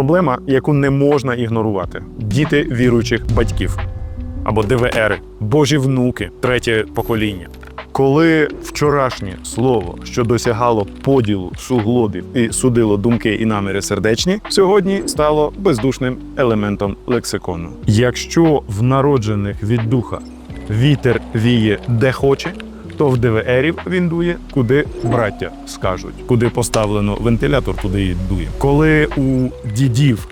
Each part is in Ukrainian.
Проблема, яку не можна ігнорувати: діти віруючих батьків або ДВР, божі внуки, третє покоління. Коли вчорашнє слово, що досягало поділу суглобів і судило думки і наміри сердечні, сьогодні стало бездушним елементом лексикону. Якщо в народжених від духа вітер віє де хоче, то в ДВРів він дує, куди браття скажуть, куди поставлено вентилятор, туди і дує. Коли у дідів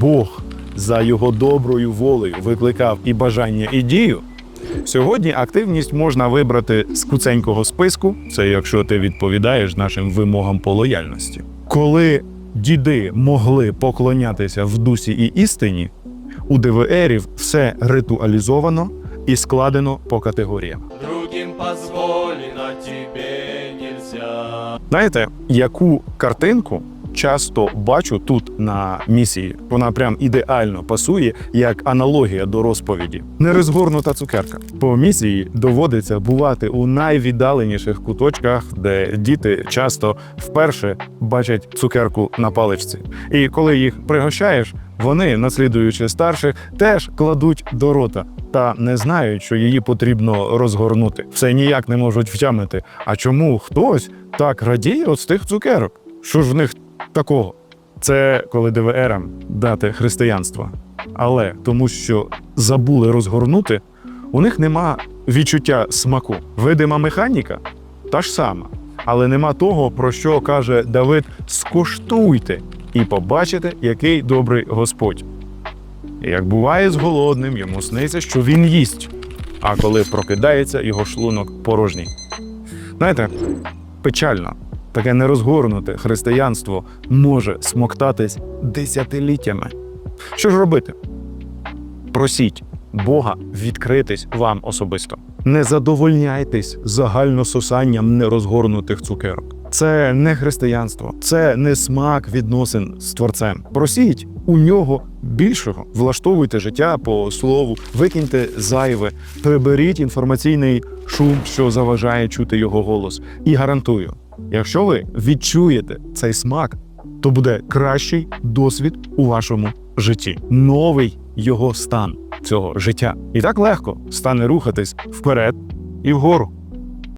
Бог за його доброю волею викликав і бажання, і дію. Сьогодні активність можна вибрати з куценького списку, це якщо ти відповідаєш нашим вимогам по лояльності. Коли діди могли поклонятися в дусі і істині, у ДВРів все ритуалізовано і складено по категоріям. Другим позволено тебе нельзя. Знаєте, яку картинку часто бачу тут на місії? Вона прям ідеально пасує як аналогія до розповіді. Нерозгорнута цукерка. По місії доводиться бувати у найвіддаленіших куточках, де діти часто вперше бачать цукерку на паличці. І коли їх пригощаєш, вони, наслідуючи старших, теж кладуть до рота та не знають, що її потрібно розгорнути. Все ніяк не можуть втямити. А чому хтось так радіє от з тих цукерок? Що ж в них такого? Це коли ДВРам дати християнство. Але тому, що забули розгорнути, у них нема відчуття смаку. Видима механіка та ж сама. Але нема того, про що каже Давид: скуштуйте і побачите, який добрий Господь. Як буває з голодним, йому сниться, що він їсть, а коли прокидається, його шлунок порожній. Знаєте, печально, таке нерозгорнуте християнство може смоктатись десятиліттями. Що ж робити? Просіть Бога відкритись вам особисто. Не задовольняйтесь загальнососанням нерозгорнутих цукерок. Це не християнство, це не смак відносин з творцем. Просіть у нього більшого. Влаштовуйте життя по слову, викиньте зайве, приберіть інформаційний шум, що заважає чути його голос. І гарантую, якщо ви відчуєте цей смак, то буде кращий досвід у вашому житті, новий його стан цього життя. І так легко стане рухатись вперед і вгору.